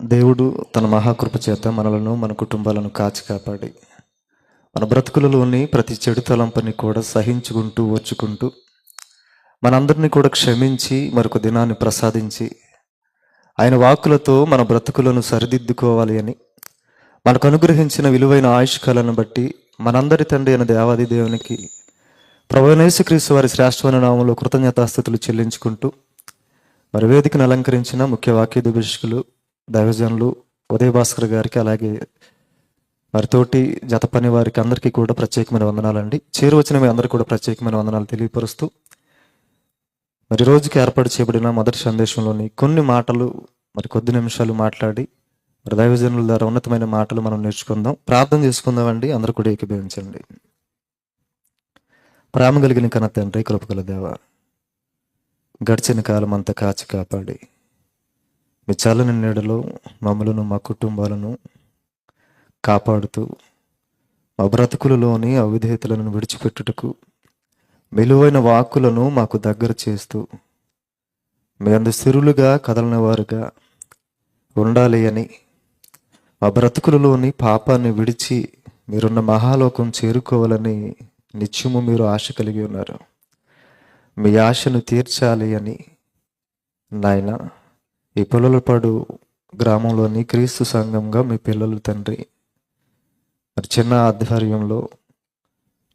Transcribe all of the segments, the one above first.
దేవుడు తన మహాకృప చేత మనలను మన కుటుంబాలను కాచి కాపాడి మన బ్రతుకులలోని ప్రతి చెడు తలంపని కూడా సహించుకుంటూ ఓర్చుకుంటూ మనందరినీ కూడా క్షమించి మరొక దినాన్ని ప్రసాదించి ఆయన వాక్కులతో మన బ్రతుకులను సరిదిద్దుకోవాలి అని మనకు అనుగ్రహించిన విలువైన ఆయుష్కాలను బట్టి మనందరి తండ్రి అయిన దేవాది దేవునికి ప్రభునేసుక్రీస్తు వారి శ్రేష్టమైన నామంలో కృతజ్ఞతాస్థుతులు చెల్లించుకుంటూ మరి వేదికను అలంకరించిన ముఖ్య వాక్య దుభిషకులు దైవజనులు ఉదయ భాస్కర్ గారికి అలాగే వారితోటి జత పని వారికి అందరికీ కూడా ప్రత్యేకమైన వందనాలండి. చేరువచ్చిన మీ అందరికీ కూడా ప్రత్యేకమైన వందనాలు తెలియపరుస్తూ మరి రోజుకి ఏర్పాటు చేయబడిన మొదటి సందేశంలోని కొన్ని మాటలు మరి కొద్ది నిమిషాలు మాట్లాడి మరి దైవజనుల ద్వారా ఉన్నతమైన మాటలు మనం నేర్చుకుందాం. ప్రార్థన చేసుకుందామండి. అందరూ కూడా ఏకీభవించండి. ప్రేమ కలిగిన కన్న తండ్రి కృపగల దేవ గడిచిన కాలం అంతా కాచి కాపాడి. మీ చల్లని నీడలో మమ్మలను మా కుటుంబాలను కాపాడుతూ మా బ్రతుకులలోని అవిధేయతలను విడిచిపెట్టుటకు విలువైన వాక్కులను మాకు దగ్గర చేస్తూ మీ అందు సిరులుగా కదలని వారుగా ఉండాలి అని మా బ్రతుకులలోని పాపాన్ని విడిచి మీరున్న మహాలోకం చేరుకోవాలని నిత్యము మీరు ఆశ కలిగి ఉన్నారు. మీ ఆశను తీర్చాలి అని నాయన ఈ పొలలపాడు గ్రామంలోని క్రీస్తు సంఘంగా మీ పిల్లలు తండ్రి. మరి చిన్న ఆధ్వర్యంలో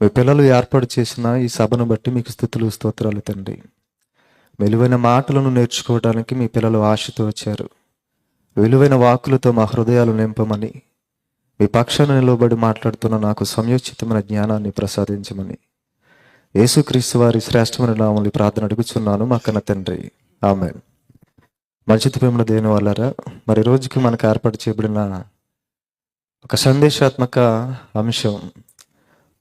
మీ పిల్లలు ఏర్పాటు చేసిన ఈ సభను బట్టి మీకు స్థుతులు స్తోత్రాలు తండ్రి. విలువైన మాటలను నేర్చుకోవడానికి మీ పిల్లలు ఆశతో వచ్చారు. విలువైన వాక్కులతో మా హృదయాలు నింపమని మీ పక్షాన నిలబడి మాట్లాడుతున్న నాకు సంయోచితమైన జ్ఞానాన్ని ప్రసాదించమని యేసుక్రీస్తు వారి శ్రేష్టమైన నామని ప్రార్థన అడుగుచున్నాను మా కన్న తండ్రి. ఆమె మంచిత ప్రేమల దేని వల్లరా? మరి రోజుకి మనకు ఏర్పాటు చేయబడిన ఒక సందేశాత్మక అంశం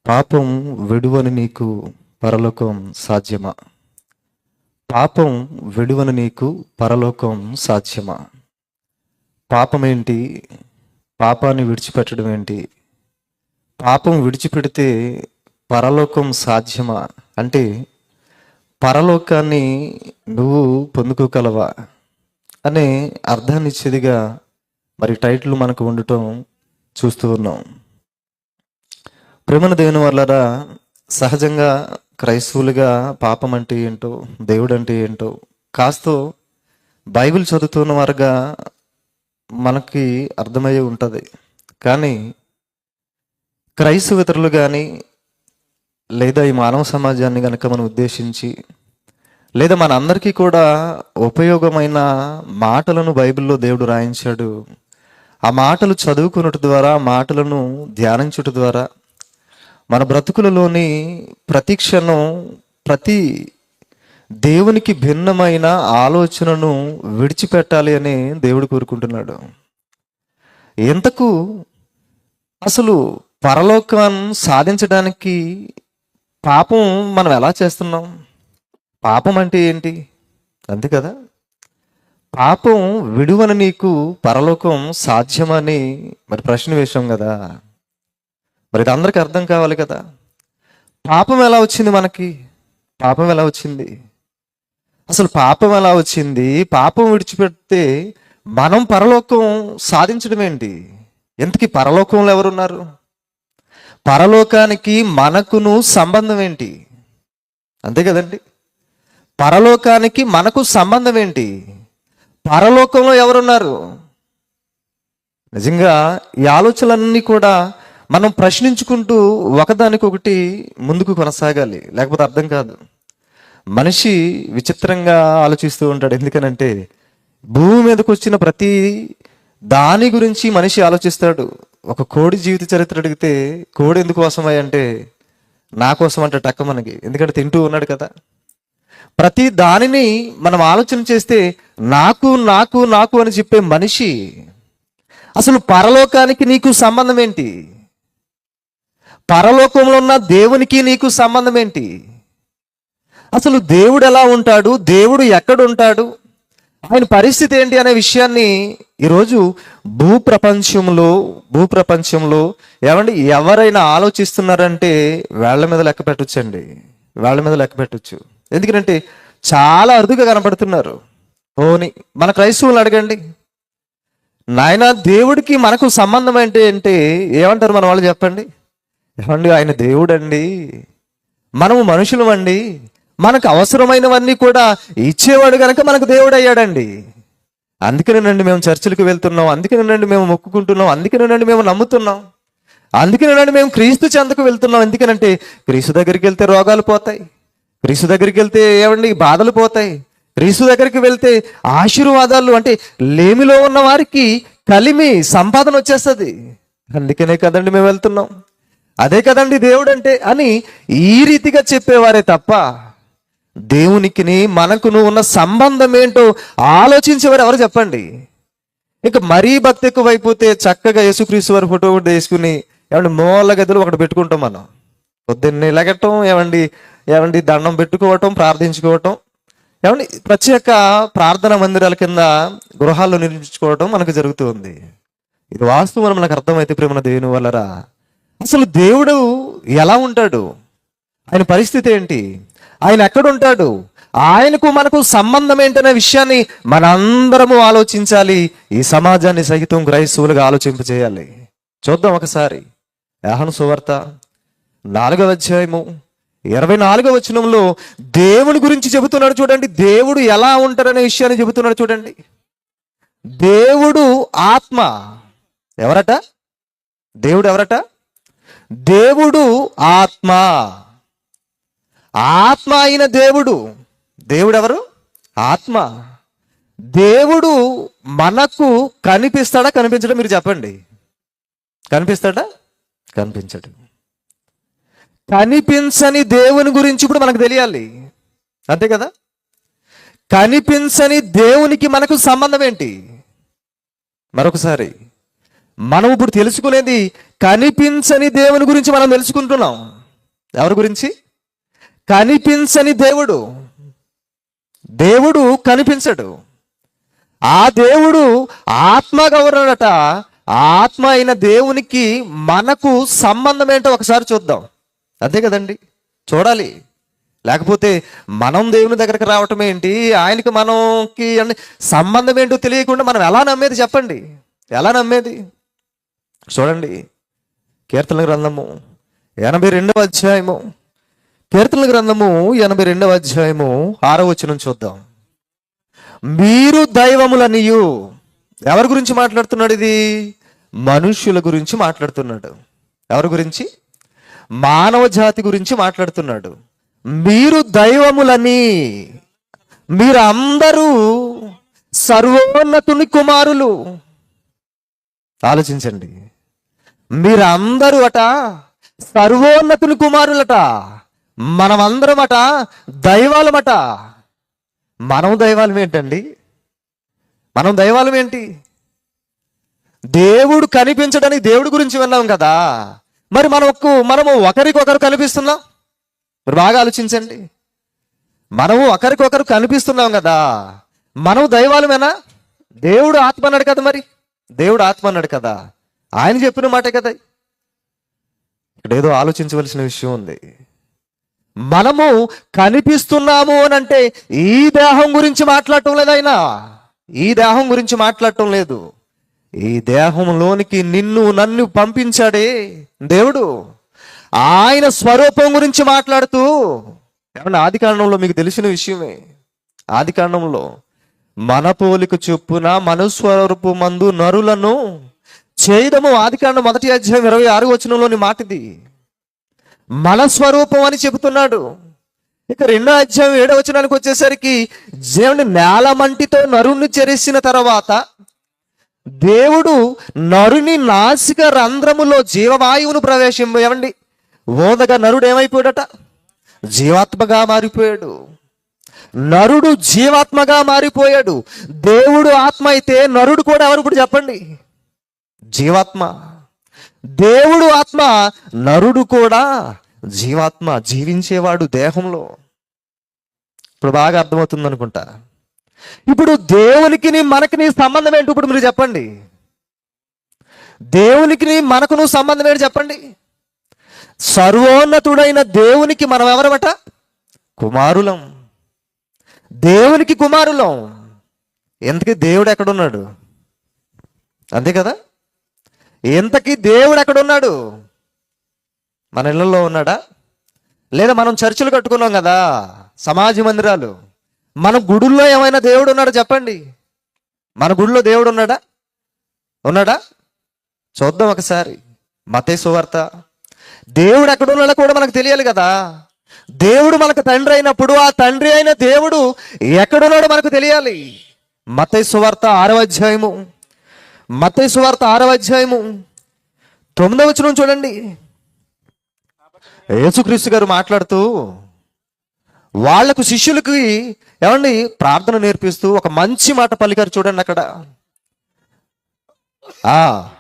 పాపం విడువని నీకు పరలోకం సాధ్యమా? పాపం విడువని నీకు పరలోకం సాధ్యమా? పాపం ఏంటి? పాపాన్ని విడిచిపెట్టడం ఏంటి? పాపం విడిచిపెడితే పరలోకం సాధ్యమా? అంటే పరలోకాన్ని నువ్వు పొందుకోగలవా? అనే అర్థాన్ని ఇచ్చేదిగా మరి టైటిల్ మనకు ఉండటం చూస్తూ ఉన్నాం. ప్రేమను దేవుని వల్లరా సహజంగా క్రైస్తవులుగా పాపం అంటే ఏంటో దేవుడు అంటే ఏంటో కాస్తో బైబిల్ చదువుతున్న వారుగా మనకి అర్థమయ్యే ఉంటుంది. కానీ క్రైస్తవేతరులు కానీ లేదా ఈ మానవ సమాజాన్ని కనుక మనం ఉద్దేశించి లేదా మన అందరికీ కూడా ఉపయోగమైన మాటలను బైబిల్లో దేవుడు రాయించాడు. ఆ మాటలు చదువుకున్నట ద్వారా మాటలను ధ్యానించుట ద్వారా మన బ్రతుకులలోని ప్రతి క్షణం ప్రతి దేవునికి భిన్నమైన ఆలోచనను విడిచిపెట్టాలి అని దేవుడు కోరుకుంటున్నాడు. ఎంతకు అసలు పరలోకాన్ని సాధించడానికి పాపం మనం ఎలా చేస్తున్నాం? పాపం అంటే ఏంటి? అంతే కదా? పాపం విడువన నీకు పరలోకం సాధ్యమని మరి ప్రశ్న వేశాం కదా. మరి ఇది అందరికి అర్థం కావాలి కదా. పాపం ఎలా వచ్చింది మనకి? పాపం ఎలా వచ్చింది? అసలు పాపం ఎలా వచ్చింది? పాపం విడిచిపెడితే మనం పరలోకం సాధించడం ఏంటి? ఎందుకు పరలోకంలో ఎవరున్నారు? పరలోకానికి మనకును సంబంధం ఏంటి? అంతే కదండి? పరలోకానికి మనకు సంబంధం ఏంటి? పరలోకంలో ఎవరున్నారు? నిజంగా ఈ ఆలోచనలన్నీ కూడా మనం ప్రశ్నించుకుంటూ ఒకదానికొకటి ముందుకు కొనసాగాలి. లేకపోతే అర్థం కాదు. మనిషి విచిత్రంగా ఆలోచిస్తూ ఉంటాడు. ఎందుకనంటే భూమి మీదకు వచ్చిన ప్రతి దాని గురించి మనిషి ఆలోచిస్తాడు. ఒక కోడి జీవిత చరిత్ర అడిగితే కోడి ఎందుకోసమై అంటే నా కోసం అంటే టక్క మనకి. ఎందుకంటే తింటూ ఉన్నాడు కదా. ప్రతి దానిని మనం ఆలోచన చేస్తే నాకు నాకు నాకు అని చెప్పే మనిషి అసలు పరలోకానికి నీకు సంబంధం ఏంటి? పరలోకంలో ఉన్న దేవునికి నీకు సంబంధం ఏంటి? అసలు దేవుడు ఎలా ఉంటాడు? దేవుడు ఎక్కడ ఉంటాడు ఆయన పరిస్థితి ఏంటి అనే విషయాన్ని ఈరోజు భూప్రపంచంలో భూప్రపంచంలో ఏమండి ఎవరైనా ఆలోచిస్తున్నారంటే వేళ్ళ మీద లెక్క పెట్టచ్చండి. వేళ్ళ మీద లెక్క పెట్టచ్చు. ఎందుకంటే చాలా అరుదుగా కనపడుతున్నారు ఓని మన క్రైస్తవులు అడగండి. నాయన దేవుడికి మనకు సంబంధం ఏంటి అంటే ఏమంటారు మన వాళ్ళు చెప్పండి? ఏమండి ఆయన దేవుడు అండి మనము మనుషులం అండి. మనకు అవసరమైనవన్నీ కూడా ఇచ్చేవాడు కనుక మనకు దేవుడు అయ్యాడండి అందుకనేనండి మేము చర్చిలకు వెళ్తున్నాం. అందుకనేనండి మేము మొక్కుకుంటున్నాం. అందుకనేనండి మేము నమ్ముతున్నాం. అందుకనేనండి మేము క్రీస్తు చెంతకు వెళ్తున్నాం. ఎందుకనంటే క్రీస్తు దగ్గరికి వెళ్తే రోగాలు పోతాయి. క్రీస్తు దగ్గరికి వెళ్తే ఏమండి? బాధలు పోతాయి. క్రీస్తు దగ్గరికి వెళ్తే ఆశీర్వాదాలు అంటే లేమిలో ఉన్న వారికి కలిమి సంపాదన వచ్చేస్తుంది. అందుకనే కదండి మేము వెళ్తున్నాం. అదే కదండి దేవుడు అంటే అని ఈ రీతిగా చెప్పేవారే తప్ప దేవునికిని మనకును ఉన్న సంబంధం ఏంటో ఆలోచించేవారు ఎవరు చెప్పండి? ఇంకా మరీ భక్తి ఎక్కువైపోతే చక్కగా యేసుక్రీస్తు వారి ఫోటో ఒకటి వేసుకుని ఏమండి మూల గదులు ఒకటి పెట్టుకుంటాం మనం. పొద్దున్నే లగటం ఏమండి ఏమండి దండం పెట్టుకోవటం ప్రార్థించుకోవటం ఏమండి ప్రత్యేక ప్రార్థన మందిరాల కింద గృహాల్లో నిర్మించుకోవటం మనకు జరుగుతుంది ఇది వాస్తవం మనకు అర్థమైతే ప్రేమన దేవుని వల్లరా? అసలు దేవుడు ఎలా ఉంటాడు? ఆయన పరిస్థితి ఏంటి? ఆయన ఎక్కడుంటాడు? ఆయనకు మనకు సంబంధం ఏంటనే విషయాన్ని మనందరము ఆలోచించాలి. ఈ సమాజాన్ని సహితం క్రైస్తవులుగా ఆలోచింపజేయాలి చూద్దాం ఒకసారి. యాహను సువార్త నాలుగవ అధ్యాయము ఇరవై నాలుగవ వచనంలో దేవుని గురించి చెబుతున్నాడు చూడండి. దేవుడు ఎలా ఉంటాడనే విషయాన్ని చెబుతున్నాడు చూడండి. దేవుడు ఆత్మ. ఎవరట? దేవుడు ఎవరట? దేవుడు ఆత్మ. ఆత్మ అయిన దేవుడు. దేవుడు ఎవరు? ఆత్మ. దేవుడు మనకు కనిపిస్తాడా? కనిపించడా? మీరు చెప్పండి. కనిపిస్తాడా? కనిపించడు. కనిపించని దేవుని గురించి ఇప్పుడు మనకు తెలియాలి. అంతే కదా? కనిపించని దేవునికి మనకు సంబంధం ఏంటి? మరొకసారి మనం ఇప్పుడు తెలుసుకునేది కనిపించని దేవుని గురించి మనం తెలుసుకుంటున్నాం. ఎవరి గురించి? కనిపించని దేవుడు. దేవుడు కనిపించడు. ఆ దేవుడు ఆత్మ ఉన్నాడట ఆత్మ అయిన దేవునికి మనకు సంబంధం ఏంటో ఒకసారి చూద్దాం. అంతే కదండి. చూడాలి. లేకపోతే మనం దేవుని దగ్గరకు రావటం ఏంటి? ఆయనకి మనకి సంబంధం ఏంటో తెలియకుండా మనం ఎలా నమ్మేది చెప్పండి. ఎలా నమ్మేది? చూడండి. కీర్తన గ్రంథము ఎనభై రెండవ అధ్యాయము. కీర్తన గ్రంథము ఎనభై రెండవ అధ్యాయము ఆరో వచనం చూద్దాం. మీరు దైవములనియు. ఎవరి గురించి మాట్లాడుతున్నాడు ఇది? మనుష్యుల గురించి మాట్లాడుతున్నాడు. ఎవరి గురించి? మానవ జాతి గురించి మాట్లాడుతున్నాడు. మీరు దైవములని మీరందరూ సర్వోన్నతుని కుమారులు. ఆలోచించండి. మీరందరూ అట సర్వోన్నతుని కుమారులట. మనమందరం అట దైవాలమట. మనం దైవాలం ఏంటండి? మనం దైవాలం ఏంటి? దేవుడు కనిపించడానికి దేవుడి గురించి విన్నాం కదా. మరి మనకు మనము ఒకరికొకరు కనిపిస్తున్నాం? మరి బాగా ఆలోచించండి. మనము ఒకరికొకరు కనిపిస్తున్నాం కదా. మనం దైవాలమేనా? దేవుడు ఆత్మ అన్నాడు కదా మరి. దేవుడు ఆత్మ అన్నాడు కదా. ఆయన చెప్పిన మాటే కదా. ఇక్కడ ఏదో ఆలోచించవలసిన విషయం ఉంది. మనము కనిపిస్తున్నాము అని అంటే ఈ దేహం గురించి మాట్లాడటం లేదు ఆయన. ఈ దేహం గురించి మాట్లాడటం లేదు. ఈ దేహంలోనికి నిన్ను నన్ను పంపించాడే దేవుడు. ఆయన స్వరూపం గురించి మాట్లాడుతూ ఏమన్నా ఆదికాండంలో మీకు తెలిసిన విషయమే. ఆదికాండంలో మన పోలిక చొప్పున మనుస్వరూపు మందు నరులను చేయదము ఆది మొదటి అధ్యాయం ఇరవై ఆరు వచనంలోని మాటిది. మన స్వరూపం అని చెబుతున్నాడు. ఇక రెండో అధ్యాయం ఏడో వచనానికి వచ్చేసరికి దేవుని నేల మంటితో నరుణ్ణి చెరిసిన తర్వాత దేవుడు నరుని నాసిక రంధ్రములో జీవవాయువును ప్రవేశింపేవండి ఓదగా నరుడు ఏమైపోయాడట? జీవాత్మగా మారిపోయాడు. నరుడు జీవాత్మగా మారిపోయాడు. దేవుడు ఆత్మ అయితే నరుడు కూడా ఎవరు ఇప్పుడు చెప్పండి? జీవాత్మ. దేవుడు ఆత్మ నరుడు కూడా జీవాత్మ జీవించేవాడు దేహంలో. ఇప్పుడు బాగా అర్థమవుతుంది అనుకుంటా ఇప్పుడు దేవునికి మనకి సంబంధం ఏంటి? ఇప్పుడు మీరు చెప్పండి. దేవునికి మనకును సంబంధం ఏంటి చెప్పండి? సర్వోన్నతుడైన దేవునికి మనం ఎవరమట? కుమారులం. దేవునికి కుమారులం. ఎందుకు దేవుడు ఎక్కడున్నాడు? అంతే కదా? ఇంతకీ దేవుడు ఎక్కడ ఉన్నాడు మన ఇళ్ళల్లో ఉన్నాడా? లేదా మనం చర్చిలు కట్టుకున్నాం కదా? సమాజ మందిరాలు. మన గుడుల్లో ఏమైనా దేవుడు ఉన్నాడా చెప్పండి? మన గుడిలో దేవుడు ఉన్నాడా? ఉన్నాడా చూద్దాం ఒకసారి. మతే సువార్త దేవుడు ఎక్కడ ఉన్నాడో కూడా మనకు తెలియాలి కదా. దేవుడు మనకు తండ్రి అయినప్పుడు ఆ తండ్రి అయిన దేవుడు ఎక్కడున్నాడో మనకు తెలియాలి. మతై సువార్త ఆరవ అధ్యాయము. మతై సువార్త ఆరవ అధ్యాయము. తొమ్మిదవ వచనం చూడండి. యేసుక్రీస్తు గారు మాట్లాడుతూ వాళ్ళకు శిష్యులకి ఏమండి ప్రార్థన నేర్పిస్తూ ఒక మంచి మాట పలికారు చూడండి అక్కడ. ఆ.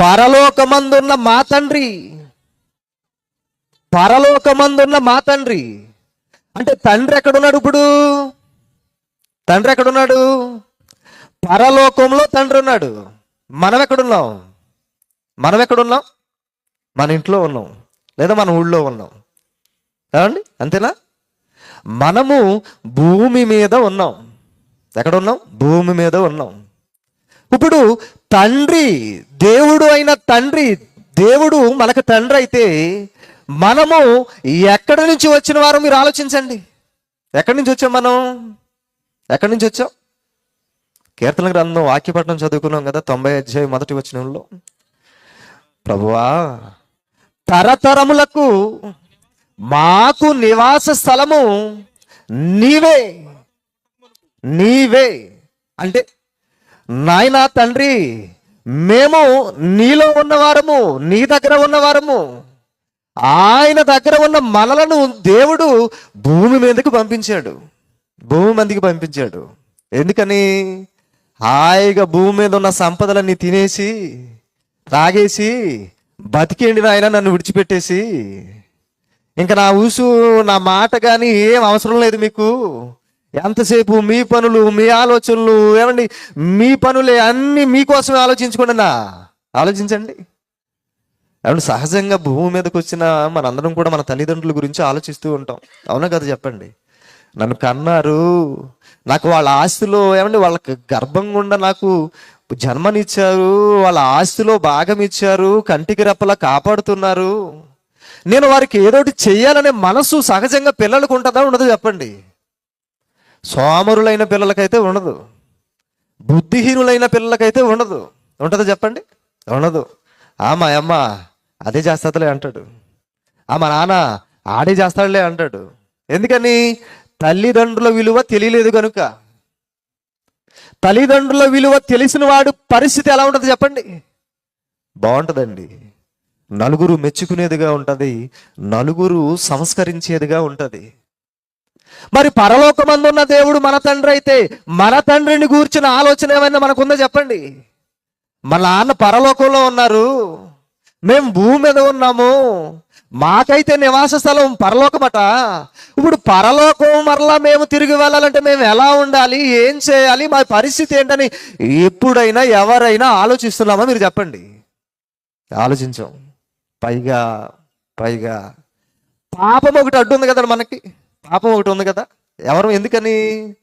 పరలోకమందున్న మా తండ్రి. పరలోకమందున్న మా తండ్రి. అంటే తండ్రి ఎక్కడున్నాడు ఇప్పుడు? తండ్రి ఎక్కడున్నాడు? పరలోకంలో తండ్రి ఉన్నాడు. మనం ఎక్కడున్నాం? మనం ఎక్కడున్నాం? మన ఇంట్లో ఉన్నాం. లేదా మన ఊళ్ళో ఉన్నాం. ఏమండి? అంతేనా? మనము భూమి మీద ఉన్నాం. ఎక్కడ ఉన్నాం భూమి మీద ఉన్నాం. ఇప్పుడు తండ్రి దేవుడు అయిన తండ్రి దేవుడు మనకు తండ్రి అయితే మనము ఎక్కడి నుంచి వచ్చిన వారు మీరు ఆలోచించండి. ఎక్కడి నుంచి వచ్చాం మనం? ఎక్కడి నుంచి వచ్చాం? కీర్తన గ్రంథం వాక్యపట్నం చదువుకున్నాం కదా తొంభై అధ్యాయం మొదటి వచనంలో. ప్రభువా తరతరములకు మాకు నివాస స్థలము నీవే. నీవే. అంటే నాయనా తండ్రి మేము నీలో ఉన్నవారము నీ దగ్గర ఉన్నవారము. ఆయన దగ్గర ఉన్న మనలను దేవుడు భూమి మీదకి పంపించాడు. భూమి మందికి పంపించాడు. ఎందుకని? హాయిగా భూమి మీద ఉన్న సంపదలన్నీ తినేసి తాగేసి బతికేండి నాయన నన్ను విడిచిపెట్టేసి? ఇంకా నా ఊసు నా మాట కానీ ఏం అవసరం లేదు మీకు. ఎంతసేపు మీ పనులు మీ ఆలోచనలు ఏమండి మీ పనులే అన్నీ మీకోసమే ఆలోచించుకోండి నా ఆలోచించండి. ఏమండి సహజంగా భూమి మీదకి వచ్చిన మనందరం కూడా మన తల్లిదండ్రుల గురించి ఆలోచిస్తూ ఉంటాం. అవునా కదా చెప్పండి. నన్ను కన్నారు. నాకు వాళ్ళ ఆస్తిలో ఏమండి వాళ్ళకి గర్భం గుండా నాకు జన్మనిచ్చారు. వాళ్ళ ఆస్తిలో భాగం ఇచ్చారు. కంటికి రెప్పలా కాపాడుతున్నారు. నేను వారికి ఏదోటి చేయాలనే మనసు సహజంగా పిల్లలకు ఉంటుందా? ఉండదు చెప్పండి. సోమరులైన పిల్లలకైతే ఉండదు. బుద్ధిహీనులైన పిల్లలకైతే ఉండదు. ఉంటుందా చెప్పండి? ఉండదు. ఆ అమ్మ అదే చేస్తాదులే అంటాడు. ఆ మా నాన్న ఆడే చేస్తాడులే అంటాడు. ఎందుకని? తల్లిదండ్రుల విలువ తెలియలేదు కనుక తల్లిదండ్రుల విలువ తెలిసిన వాడు పరిస్థితి ఎలా ఉంటుంది చెప్పండి? బాగుంటుందండి. నలుగురు మెచ్చుకునేదిగా ఉంటుంది నలుగురు సంస్కరించేదిగా ఉంటుంది. మరి పరలోకమందున్న దేవుడు మన తండ్రి అయితే మన తండ్రిని గూర్చిన ఆలోచన ఏమైనా మనకుందో చెప్పండి? మన నాన్న పరలోకంలో ఉన్నారు మేము భూమి మీద ఉన్నాము మాకైతే నివాస స్థలం పరలోకమట. ఇప్పుడు పరలోకం మరలా మేము తిరిగి వెళ్ళాలంటే మేము ఎలా ఉండాలి ఏం చేయాలి మా పరిస్థితి ఏంటని ఎప్పుడైనా ఎవరైనా ఆలోచిస్తున్నామా మీరు చెప్పండి? ఆలోచించాం. పైగా పైగా. పాపం ఒకటి అడ్డు ఉంది కదా మనకి. పాపం ఒకటి ఉంది కదా. ఎవరు ఎందుకని?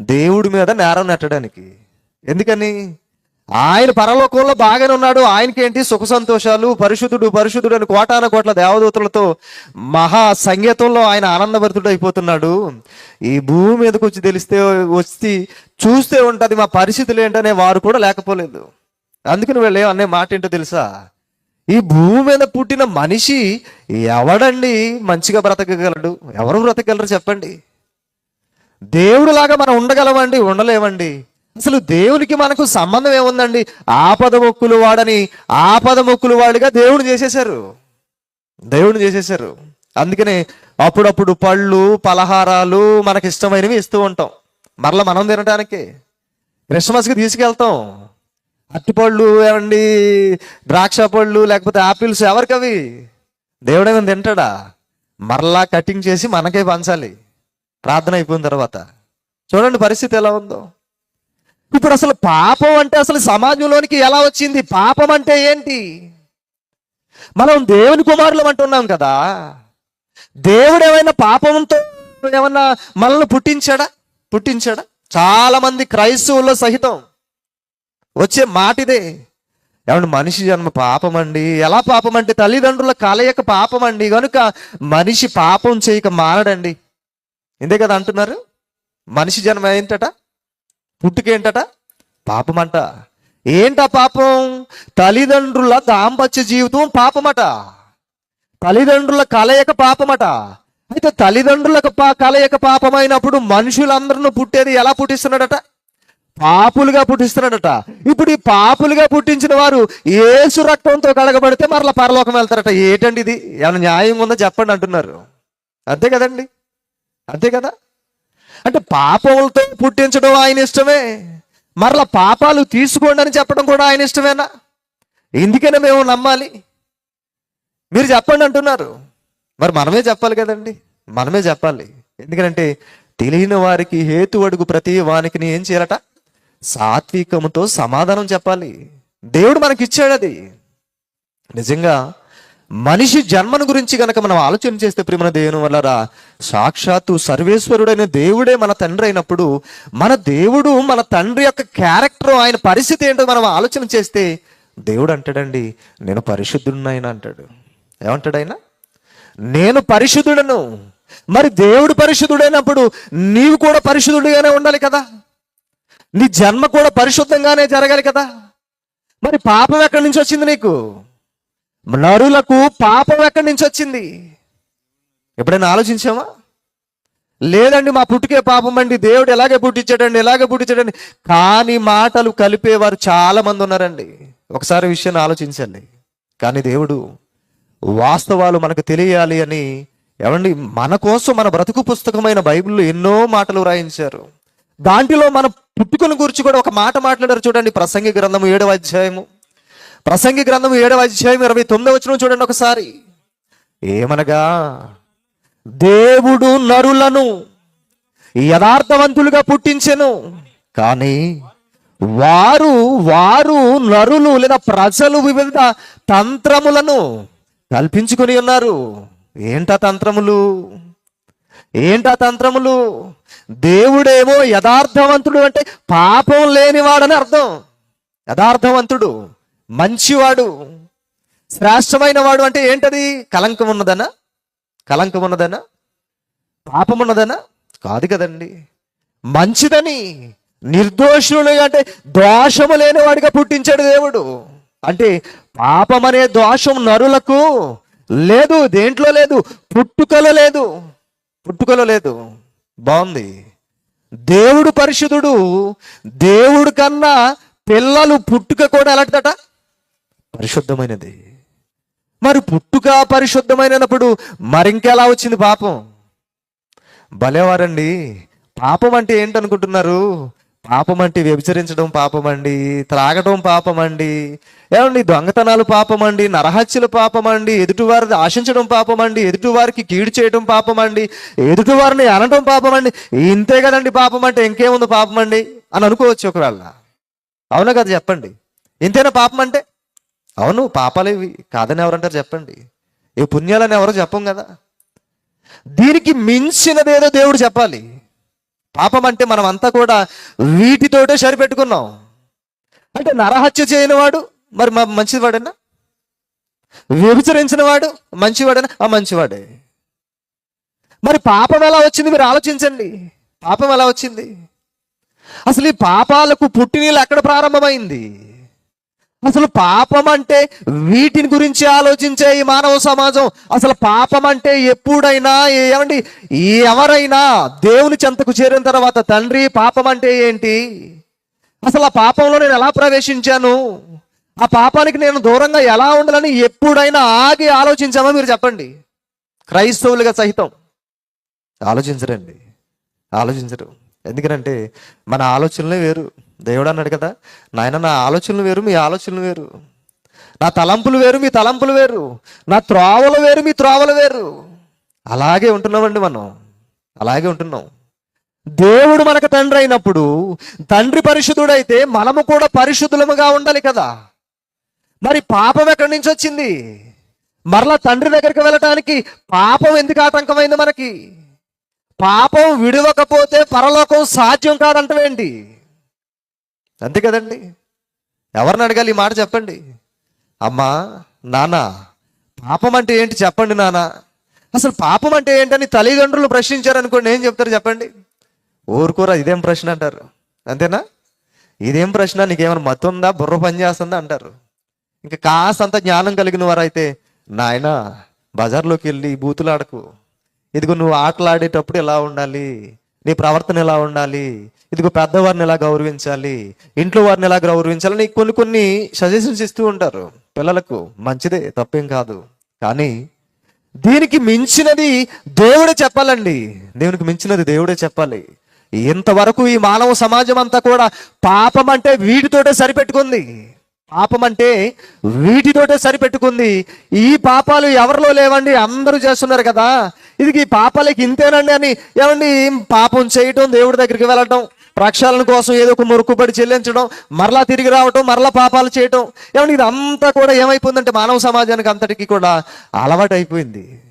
దేవుడి మీద నేరం నెట్టడానికి. ఎందుకని? ఆయన పరలోకంలో బాగానే ఉన్నాడు. ఆయనకేంటి? సుఖ సంతోషాలు. పరిశుద్ధుడు పరిశుద్ధుడు అని కోటాన కోట్ల దేవదూతలతో మహా సంగీతంలో ఆయన ఆనందభరితుడు అయిపోతున్నాడు ఈ భూమి మీదకి వచ్చి తెలిస్తే వచ్చి చూస్తే ఉంటది మా పరిస్థితులు ఏంటనే వారు కూడా లేకపోలేదు. అందుకని వీళ్ళు ఏమనే మాట ఏంటో తెలుసా? ఈ భూమి మీద పుట్టిన మనిషి ఎవడండి మంచిగా బ్రతకగలడు? ఎవరు బ్రతకగలరు చెప్పండి. దేవుడులాగా మనం ఉండగలమండి ఉండలేమండి. అసలు దేవునికి మనకు సంబంధం ఏముందండి? ఆపద మొక్కులు వాడని ఆపద మొక్కులు వాడిగా దేవుడు చేసేశారు. దేవుడు చేసేశారు. అందుకనే అప్పుడప్పుడు పళ్ళు పలహారాలు మనకి ఇష్టమైనవి ఇస్తూ ఉంటాం. మరలా మనం తినటానికి. క్రిస్మస్కి తీసుకెళ్తాం. అరటిపళ్ళు ఏమండి? ద్రాక్ష పళ్ళు లేకపోతే ఆపిల్స్ ఎవరికవి? దేవుడేమైనా తింటాడా? మరలా కటింగ్ చేసి మనకే పంచాలి. ప్రార్థన అయిపోయిన తర్వాత. చూడండి పరిస్థితి ఎలా ఉందో. ఇప్పుడు అసలు పాపం అంటే అసలు సమాజంలోనికి ఎలా వచ్చింది? పాపం అంటే ఏంటి? మనం దేవుని కుమారులం అంటున్నాం కదా. దేవుడు ఏమైనా పాపంతో ఏమన్నా మనల్ని పుట్టించాడా? పుట్టించాడా? చాలా మంది క్రైస్తవుల్లో సహితం. వచ్చే మాట ఇదే ఏమంటే మనిషి జన్మ పాపం అండి ఎలా పాపం అంటే తల్లిదండ్రుల కలయిక పాపం అండి కనుక మనిషి పాపం చేయక మారడండి ఇందే కదా అంటున్నారు? మనిషి జన్మ ఏంటట? పుట్టుకేంటట? పాపం అంట ఏంటా పాపం? తల్లిదండ్రుల దాంపత్య జీవితం పాపమట. తల్లిదండ్రుల కలయిక పాపమట. అయితే తల్లిదండ్రులకు పా కలయిక పాపమైనప్పుడు మనుషులందరూ పుట్టేది ఎలా పుట్టిస్తున్నాడట? పాపులుగా పుట్టిస్తున్నాడట. ఇప్పుడు ఈ పాపులుగా పుట్టించిన వారు ఏసు రక్తంతో కడగబడితే మరలా పరలోకం వెళ్తారట. ఏటండి ఇది? ఏమైనా న్యాయం ఉందో చెప్పండి అంటున్నారు. అంతే కదండి? అంతే కదా? అంటే పాపములతో పుట్టించడం ఆయన ఇష్టమే. మరలా పాపాలు తీసుకోండి అని చెప్పడం కూడా ఆయన ఇష్టమేనా? ఎందుకైనా మేము నమ్మాలి. మీరు చెప్పండి అంటున్నారు. మరి మనమే చెప్పాలి కదండి. మనమే చెప్పాలి. ఎందుకంటే తెలియని వారికి హేతు అడుగు ప్రతి వానికి ఏం చేయాలట? సాత్వికముతో సమాధానం చెప్పాలి. దేవుడు మనకిచ్చాడు అది నిజంగా మనిషి జన్మను గురించి కనుక మనం ఆలోచన చేస్తే ప్రేమ దేవుని వల్లరా సాక్షాత్తు సర్వేశ్వరుడైన దేవుడే మన తండ్రి అయినప్పుడు మన దేవుడు మన తండ్రి యొక్క క్యారెక్టర్ ఆయన పరిస్థితి ఏంటో మనం ఆలోచన చేస్తే దేవుడు అంటాడండి నేను పరిశుద్ధుడినైనా అంటాడు. ఏమంటాడు ఆయన? నేను పరిశుద్ధుడను. మరి దేవుడు పరిశుద్ధుడైనప్పుడు నీవు కూడా పరిశుద్ధుడిగానే ఉండాలి కదా? నీ జన్మ కూడా పరిశుద్ధంగానే జరగాలి కదా. మరి పాపం ఎక్కడి నుంచి వచ్చింది నీకు? నరులకు పాపం ఎక్కడి నుంచి వచ్చింది? ఎప్పుడైనా ఆలోచించామా లేదండి మా పుట్టుకే పాపం అండి. దేవుడు ఎలాగే పుట్టించాడండి ఎలాగే పుట్టించాడండి. కానీ మాటలు కలిపేవారు చాలా మంది ఉన్నారండి. ఒకసారి విషయాన్ని ఆలోచించండి. కానీ దేవుడు వాస్తవాలు మనకు తెలియాలి అని ఏమండి మన కోసం మన బ్రతుకు పుస్తకమైన బైబిల్లో ఎన్నో మాటలు రాయించారు దాంట్లో మన పుట్టుకను గురించి కూడా ఒక మాట మాట్లాడారు చూడండి ప్రసంగి గ్రంథము ఏడవ అధ్యాయము. ప్రసంగి గ్రంథము ఏడవ అధ్యాయం ఇరవై తొమ్మిదవ వచ్చిన చూడండి ఒకసారి. ఏమనగా దేవుడు నరులను యథార్థవంతులుగా పుట్టించెను కానీ వారు వారు నరులు లేదా ప్రజలు వివిధ తంత్రములను కల్పించుకొని ఉన్నారు. ఏంట తంత్రములు? ఏంటా తంత్రములు? దేవుడేమో యథార్థవంతుడు అంటే పాపం లేనివాడని అర్థం. యథార్థవంతుడు మంచివాడు శ్రేష్టమైన వాడు అంటే ఏంటది? కలంకం ఉన్నదనా కలంకం ఉన్నదనా పాపం ఉన్నదనా కాదు కదండి. మంచిదని నిర్దోషులు అంటే దోషము లేనివాడిగా పుట్టించాడు దేవుడు. అంటే పాపం అనే దోషం నరులకు లేదు దేంట్లో లేదు పుట్టుకలో లేదు. పుట్టుకలో లేదు. బాగుంది. దేవుడు పరిశుద్ధుడు. దేవుడు కన్నా పిల్లలు పుట్టుక కూడా ఎలాంటిదట? పరిశుద్ధమైనది. మరి పుట్టుక పరిశుద్ధమైనప్పుడు మరింకెలా వచ్చింది పాపం? భలేవారండి. పాపం అంటే ఏంటనుకుంటున్నారు? పాపం అంటే వ్యభిచరించడం పాపం అండి త్రాగడం పాపం అండి ఏమండి దొంగతనాలు పాపం అండి నరహత్యలు పాపం అండి ఎదుటివారిని ఆశించడం పాపం అండి ఎదుటివారికి కీడు చేయడం పాపం అండి ఎదుటివారిని అనడం పాపం అండి ఇంతే కదండి పాపం అంటే ఇంకేముంది పాపం అండి అని అనుకోవచ్చు ఒకవేళ. అవునా కదా చెప్పండి. ఇంతేనా పాపం అంటే అవును పాపాలు ఇవి కాదని ఎవరంటారు చెప్పండి. ఈ పుణ్యాలని ఎవరో చెప్పం కదా. దీనికి మించినదేదో దేవుడు చెప్పాలి. పాపం అంటే మనం అంతా కూడా వీటితోటే సరిపెట్టుకున్నాం. అంటే నరహత్య చేయని వాడు మరి మా మంచివాడేనా? వ్యభిచరించిన వాడు మంచివాడేనా? ఆ మంచివాడే. మరి పాపం ఎలా వచ్చింది? మీరు ఆలోచించండి. పాపం ఎలా వచ్చింది? అసలు ఈ పాపాలకు పుట్టినీళ్ళు ఎక్కడ ప్రారంభమైంది? అసలు పాపం అంటే వీటిని గురించి ఆలోచించే ఈ మానవ సమాజం. అసలు పాపం అంటే ఎప్పుడైనా ఏమండి? ఎవరైనా దేవుని చెంతకు చేరిన తర్వాత తండ్రి పాపం అంటే ఏంటి? అసలు ఆ పాపంలో నేను ఎలా ప్రవేశించాను? ఆ పాపానికి నేను దూరంగా ఎలా ఉండాలని ఎప్పుడైనా ఆగి ఆలోచించామో మీరు చెప్పండి? క్రైస్తవులుగా సహితం. ఆలోచించరండి. ఆలోచించరు. ఎందుకంటే మన ఆలోచనలే వేరు. దేవుడు అన్నాడు కదా నాయన నా ఆలోచనలు వేరు మీ ఆలోచనలు వేరు. నా తలంపులు వేరు మీ తలంపులు వేరు. నా త్రోవలు వేరు మీ త్రోవలు వేరు. అలాగే ఉంటున్నామండి మనం. అలాగే ఉంటున్నాం. దేవుడు మనకు తండ్రి అయినప్పుడు తండ్రి పరిశుద్ధుడైతే మనము కూడా పరిశుద్ధులముగా ఉండాలి కదా. మరి పాపం ఎక్కడి నుంచి వచ్చింది? మరలా తండ్రి దగ్గరికి వెళ్ళటానికి పాపం ఎందుకు ఆటంకమైంది మనకి? పాపం విడవకపోతే పరలోకం సాధ్యం కాదంటవేంటి? అంతే కదండి. ఎవరిని అడగాలి ఈ మాట చెప్పండి. అమ్మా నాన్న పాపం అంటే ఏంటి చెప్పండి నాన్న. అసలు పాపం అంటే ఏంటని తల్లిదండ్రులు ప్రశ్నించారనుకోండి ఏం చెప్తారు చెప్పండి. ఊరుకోరా ఇదేం ప్రశ్న అంటారు. అంతేనా? ఇదేం ప్రశ్న? నీకేమైనా మత్తు ఉందా? బుర్ర పని చేస్తుందా? అంటారు. ఇంకా కాసంత జ్ఞానం కలిగిన వారైతే నాయన బజార్లోకి వెళ్ళి బూతులు ఆడకు. ఇదిగో నువ్వు ఆటలు ఆడేటప్పుడు ఎలా ఉండాలి? నీ ప్రవర్తన ఎలా ఉండాలి? ఇదిగో పెద్దవారిని ఎలా గౌరవించాలి? ఇంట్లో వారిని ఎలా గౌరవించాలి? నీకు కొన్ని కొన్ని సజెషన్స్ ఇస్తూ ఉంటారు. పిల్లలకు మంచిదే తప్పేం కాదు. కానీ దీనికి మించినది దేవుడే చెప్పాలండి. దేవునికి మించినది దేవుడే చెప్పాలి. ఇంతవరకు ఈ మానవ సమాజం అంతా కూడా పాపం అంటే వీటితోటే సరిపెట్టుకుంది. పాపం అంటే వీటితోటే సరిపెట్టుకుంది. ఈ పాపాలు ఎవరిలో లేవండి? అందరూ చేస్తున్నారు కదా. ఇది ఈ పాపాలకి ఇంతేనండి అని ఏమండి? పాపం చేయటం దేవుడి దగ్గరికి వెళ్ళటం ప్రక్షాళన కోసం ఏదో ఒక మొరుకుబడి చెల్లించడం మరలా తిరిగి రావటం మరలా పాపాలు చేయటం. ఏమండి ఇది అంతా కూడా ఏమైపోయిందంటే మానవ సమాజానికి అంతటికి కూడా అలవాటైపోయింది.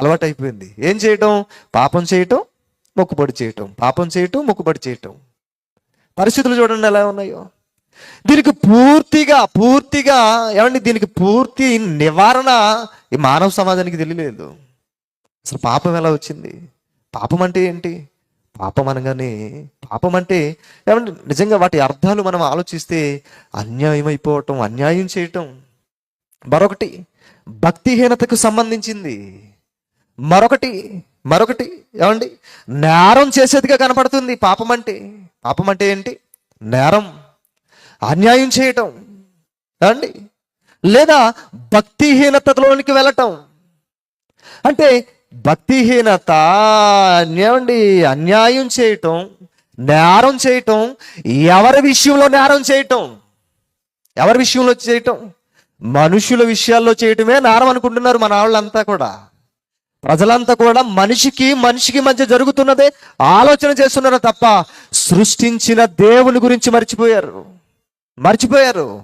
అలవాటైపోయింది. ఏం చేయటం? పాపం చేయటం మొక్కుబడి చేయటం. పాపం చేయటం మొక్కుబడి చేయటం. పరిస్థితులు చూడండి ఎలా ఉన్నాయో. దీనికి పూర్తిగా పూర్తిగా ఏమండి? దీనికి పూర్తి నివారణ ఈ మానవ సమాజానికి తెలియలేదు. అసలు పాపం ఎలా వచ్చింది? పాపం అంటే ఏంటి? పాపం అనగానే పాపం అంటే ఏమంటే నిజంగా వాటి అర్థాలు మనం ఆలోచిస్తే అన్యాయం అయిపోవటం అన్యాయం చేయటం. మరొకటి భక్తిహీనతకు సంబంధించింది. మరొకటి మరొకటి ఏమండి? నేరం చేసేదిగా కనపడుతుంది. పాపం అంటే పాపం అంటే ఏంటి? నేరం. అన్యాయం చేయటం. అండి లేదా భక్తిహీనతలోనికి వెళ్ళటం. అంటే భక్తిహీనత ఏమండి అన్యాయం చేయటం నేరం చేయటం ఎవరి విషయంలో నేరం చేయటం? ఎవరి విషయంలో చేయటం? మనుషుల విషయాల్లో చేయటమే నేరం అనుకుంటున్నారు మన వాళ్ళంతా కూడా. ప్రజలంతా కూడా మనిషికి మనిషికి మధ్య జరుగుతున్నదే ఆలోచన చేస్తున్నారు తప్ప సృష్టించిన దేవుని గురించి మర్చిపోయారు. మర్చిపోయారు.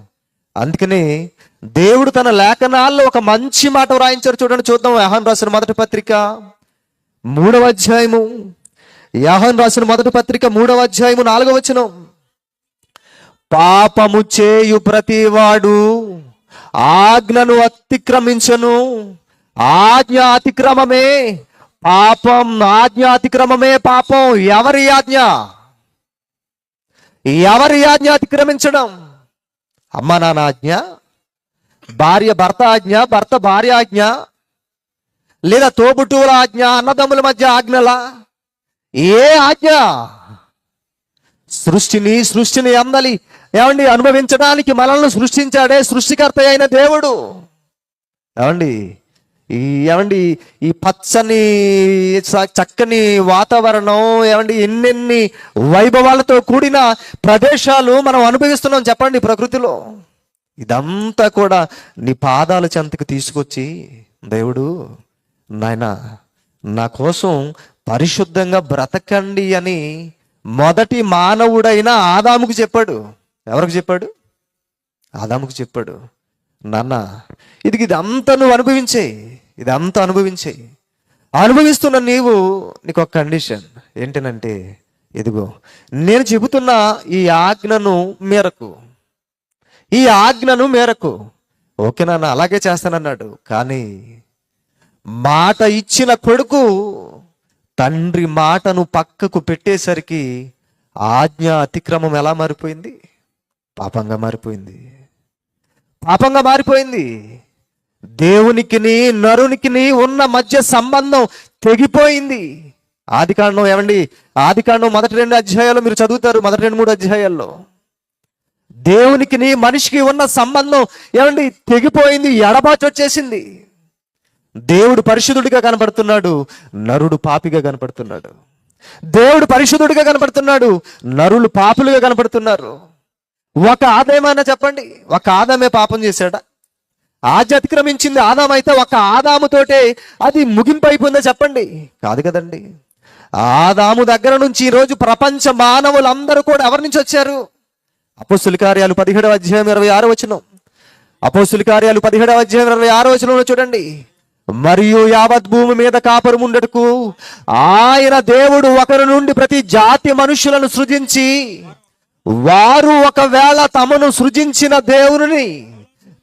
అందుకని దేవుడు తన లేఖనాల్లో ఒక మంచి మాట వ్రాయించారు చూడండి చూద్దాం. యహన్ రాసిన మొదటి పత్రిక మూడవ అధ్యాయము. యహన్ రాసిన మొదటి పత్రిక మూడవ అధ్యాయము నాలుగవ వచనం. పాపము చేయు ప్రతివాడు ఆజ్ఞను అతిక్రమించను. ఆజ్ఞ అతిక్రమమే పాపం ఆజ్ఞ అతిక్రమమే పాపం. ఎవరి ఆజ్ఞ? ఎవరి ఆజ్ఞ అతిక్రమించడం? అమ్మ నాన్న ఆజ్ఞ? భార్య భర్త ఆజ్ఞ? భర్త భార్య ఆజ్ఞ? లేదా తోబుట్టువుల ఆజ్ఞ? అన్నదమ్ముల మధ్య ఆజ్ఞలా? ఏ ఆజ్ఞ? సృష్టిని సృష్టిని అందలి ఏమండి అనుభవించడానికి మనల్ని సృష్టించాడే సృష్టికర్త అయిన దేవుడు. ఏమండి ఏమండి ఈ పచ్చని చ- చక్కని వాతావరణం ఏమండి ఎన్నెన్ని వైభవాలతో కూడిన ప్రదేశాలు మనం అనుభవిస్తున్నాం చెప్పండి ప్రకృతిలో. ఇదంతా కూడా నీ పాదాల చెంతకు తీసుకొచ్చి దేవుడు నాయన నా కోసం పరిశుద్ధంగా బ్రతకండి అని మొదటి మానవుడైన ఆదాముకు చెప్పాడు. ఎవరికి చెప్పాడు? ఆదాముకు చెప్పాడు. నాన్న ఇది ఇదంతా నువ్వు అనుభవించే. ఇదంతా అనుభవించేయి అనుభవిస్తున్న నీవు నీకు ఒక కండిషన్ ఏంటనంటే ఇదిగో నేను చెబుతున్న ఈ ఆజ్ఞను మేరకు ఈ ఆజ్ఞను మేరకు ఓకే నాన్న అలాగే చేస్తానన్నాడు. కానీ మాట ఇచ్చిన కొడుకు తండ్రి మాటను పక్కకు పెట్టేసరికి ఆజ్ఞ అతిక్రమం ఎలా మారిపోయింది? పాపంగా మారిపోయింది. పాపంగా మారిపోయింది. దేవునికిని నరునికిని ఉన్న మధ్య సంబంధం తెగిపోయింది. ఆది కాండం ఏమండి? ఆది కాండం మొదటి రెండు అధ్యాయాలు మీరు చదువుతారు మొదటి రెండు మూడు అధ్యాయాల్లో. దేవునికిని మనిషికి ఉన్న సంబంధం ఏమండి? తెగిపోయింది ఎడబాచి వచ్చేసింది. దేవుడు పరిశుద్ధుడిగా కనపడుతున్నాడు నరుడు పాపిగా కనపడుతున్నాడు. దేవుడు పరిశుద్ధుడిగా కనపడుతున్నాడు నరులు పాపులుగా కనపడుతున్నారు. ఒక ఆదాయమైనా చెప్పండి ఒక ఆదామే పాపం చేశాడా? ఆజ్ఞ అతిక్రమించింది ఆదాం అయితే ఒక ఆదాముతోటే అది ముగింపు అయిపోయిందో చెప్పండి. కాదు కదండి. ఆదాము దగ్గర నుంచి ఈరోజు ప్రపంచ మానవులందరూ కూడా ఎవరి నుంచి వచ్చారు? అపోస్తుల కార్యాలు పదిహేడవ అధ్యాయం ఇరవై ఆరో వచనం. అపోస్తుల కార్యాలు పదిహేడవ అధ్యాయం ఇరవై ఆరో వచనంలో చూడండి. మరియు యావత్ భూమి మీద కాపురం ఉండటకు ఆయన దేవుడు ఒకరి నుండి ప్రతి జాతి మనుషులను సృజించి వారు ఒకవేళ తమను సృజించిన దేవుని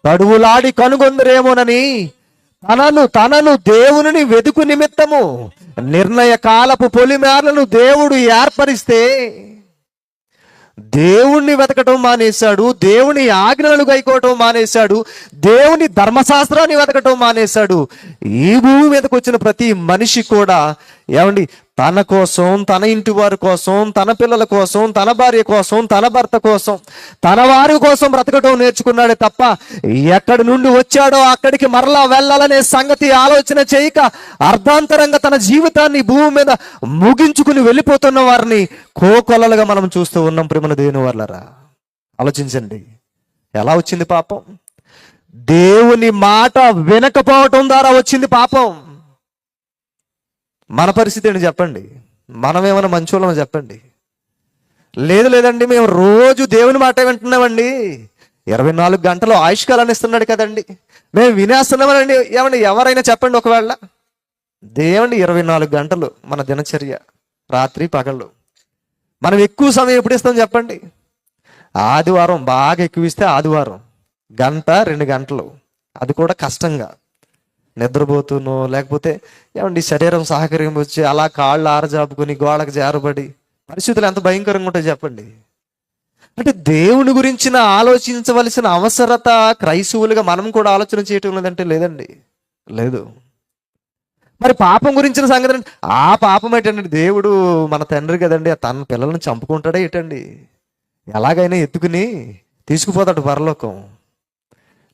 తడువులాడి కనుగొందరేమోనని తనను తనను దేవుని వెతుకు నిమిత్తము నిర్ణయ కాలపు పొలిమేరలను దేవుడు ఏర్పరిస్తే దేవుణ్ణి వెతకటం మానేశాడు దేవుని ఆజ్ఞలు గైకోవటం మానేశాడు దేవుని ధర్మశాస్త్రాన్ని వెతకటం మానేశాడు. ఈ భూమి మీదకి వచ్చిన ప్రతి మనిషి కూడా ఏమండి? తన కోసం తన ఇంటి వారి కోసం తన పిల్లల కోసం తన భార్య కోసం తన భర్త కోసం తన వారి కోసం బ్రతకటం నేర్చుకున్నాడే తప్ప ఎక్కడి నుండి వచ్చాడో అక్కడికి మరలా వెళ్ళాలనే సంగతి ఆలోచన చేయక అర్ధాంతరంగా తన జీవితాన్ని భూమి మీద ముగించుకుని వెళ్ళిపోతున్న వారిని కోకొల్లలుగా మనం చూస్తూ ఉన్నాం ప్రేమల దేవుని వాళ్ళరా ఆలోచించండి. ఎలా వచ్చింది పాపం? దేవుని మాట వినకపోవటం ద్వారా వచ్చింది పాపం. మన పరిస్థితి ఏంటి చెప్పండి? మనం ఏమైనా మంచోళ్ళమో చెప్పండి? లేదు లేదండి మేము రోజు దేవుని మాట వింటున్నామండి. ఇరవై నాలుగు గంటలు ఆయుష్కాలాన్ని ఇస్తున్నాడు కదండి. మేము వినేస్తున్నామనండి ఏమండి ఎవరైనా చెప్పండి ఒకవేళ? దేవుని ఇరవై నాలుగు గంటలు మన దినచర్య రాత్రి పగళ్ళు. మనం ఎక్కువ సమయం ఎప్పుడు ఇస్తాం చెప్పండి? ఆదివారం బాగా ఎక్కువ ఇస్తే ఆదివారం. గంట రెండు గంటలు. అది కూడా కష్టంగా. నిద్రపోతూనో లేకపోతే ఏమండి శరీరం సహకరం వచ్చి అలా కాళ్ళు ఆరజాపుకొని గోడకు జారబడి పరిస్థితులు ఎంత భయంకరంగా ఉంటాయి చెప్పండి. అంటే దేవుని గురించిన ఆలోచించవలసిన అవసరత క్రైస్తవులుగా మనం కూడా ఆలోచన చేయటం లేదంటే లేదండి. లేదు. మరి పాపం గురించిన సంగతి అండి ఆ పాపం ఏంటండి? దేవుడు మన తండ్రి కదండి తన పిల్లల్ని చంపుకుంటాడే ఏటండి? ఎలాగైనా ఎత్తుకుని తీసుకుపోతాడు పరలోకం.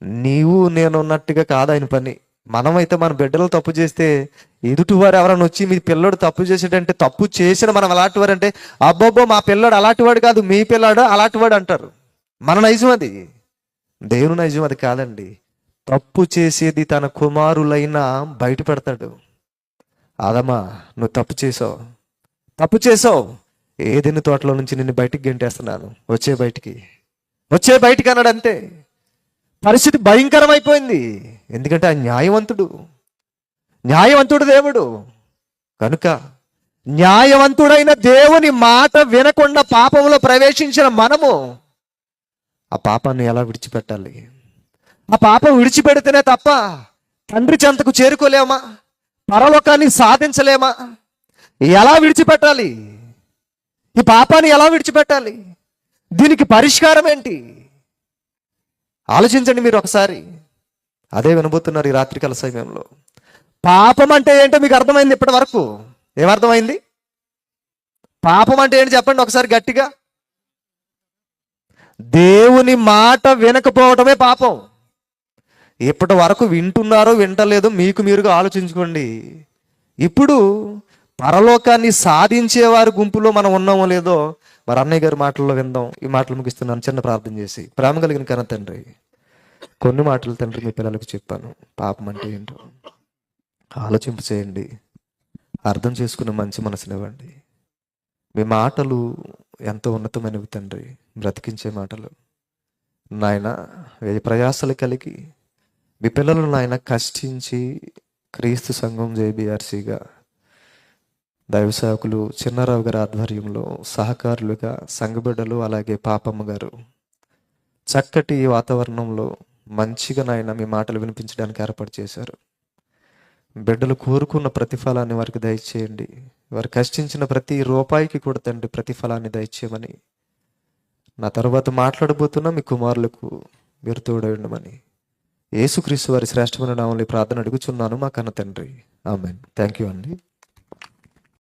నీవు నేను ఉన్నట్టుగా కాదు ఆయన పని. మనమైతే మన బిడ్డలు తప్పు చేస్తే ఎదుటివారు ఎవరైనా వచ్చి మీ పిల్లడు తప్పు చేసాడంటే తప్పు చేసిన మనం అలాంటి వారు అంటే అబ్బబ్బో మా పిల్లడు అలాంటి వాడు కాదు మీ పిల్లాడు అలాంటి వాడు అంటారు. మన నైజం అది. దేవుని నైజం అది కాదండి. తప్పు చేసేది తన కుమారులైనా బయట పెడతాడు ఆదమా నువ్వు తప్పు చేసావు. తప్పు చేసావు. ఏదైనా తోటలో నుంచి నిన్ను బయటికి గెంటేస్తున్నాను. వచ్చే బయటికి. వచ్చే బయటికి అన్నాడు అంతే. పరిస్థితి భయంకరమైపోయింది. ఎందుకంటే ఆ న్యాయవంతుడు. న్యాయవంతుడు దేవుడు. కనుక న్యాయవంతుడైన దేవుని మాట వినకుండా పాపంలో ప్రవేశించిన మనము ఆ పాపాన్ని ఎలా విడిచిపెట్టాలి? ఆ పాపం విడిచిపెడితేనే తప్ప తండ్రి చెంతకు చేరుకోలేమా? పరలోకాన్ని సాధించలేమా? ఎలా విడిచిపెట్టాలి? ఈ పాపాన్ని ఎలా విడిచిపెట్టాలి? దీనికి పరిష్కారం ఏంటి? ఆలోచించండి మీరు ఒకసారి. అదే వినబోతున్నారు ఈ రాత్రికాల సమయంలో. పాపం అంటే ఏంటో మీకు అర్థమైంది ఇప్పటి వరకు ఏమర్థమైంది? పాపం అంటే ఏంటి చెప్పండి ఒకసారి గట్టిగా. దేవుని మాట వినకపోవటమే పాపం. ఇప్పటి వరకు వింటున్నారో వింటలేదో మీకు మీరుగా ఆలోచించుకోండి. ఇప్పుడు పరలోకాన్ని సాధించే వారి గుంపులో మనం ఉన్నామో లేదో మరి అన్నయ్య గారి మాటల్లో విందాం. ఈ మాటలు ముగిస్తున్నాను. చిన్న ప్రార్థన చేసి. ప్రేమ కలిగిన కన తండ్రి కొన్ని మాటలు తండ్రి మీ పిల్లలకు చెప్పాను. పాపం అంటే ఏంటో? ఆలోచింపు చేయండి. అర్థం చేసుకునే మంచి మనసునివ్వండి మీ మాటలు ఎంతో ఉన్నతమైనవి తండ్రి. బ్రతికించే మాటలు. నాయన వెయ్యి ప్రయాసలు కలిగి మీ పిల్లలు నాయన కష్టించి క్రీస్తు సంఘం జేబీఆర్సీగా దైవ సేవకులు చిన్నారావు గారి ఆధ్వర్యంలో సహకారులుగా సంఘబిడ్డలు అలాగే పాపమ్మ గారు. చక్కటి వాతావరణంలో మంచిగా నాయన మీ మాటలు వినిపించడానికి ఏర్పాటు చేశారు. బిడ్డలు కోరుకున్న ప్రతిఫలాన్ని వారికి దయచేయండి. వారు కష్టించిన ప్రతి రూపాయికి కూడా తండ్రి ప్రతిఫలాన్ని దయచేయమని. నా తర్వాత మాట్లాడబోతున్న మీ కుమారులకు మీరు తోడై ఉండమని. యేసుక్రీస్తు వారి శ్రేష్టమైన నామని ప్రార్థన అడుగుచున్నాను మా కన్న తండ్రి. ఆమెన్. థ్యాంక్ యూ అండి.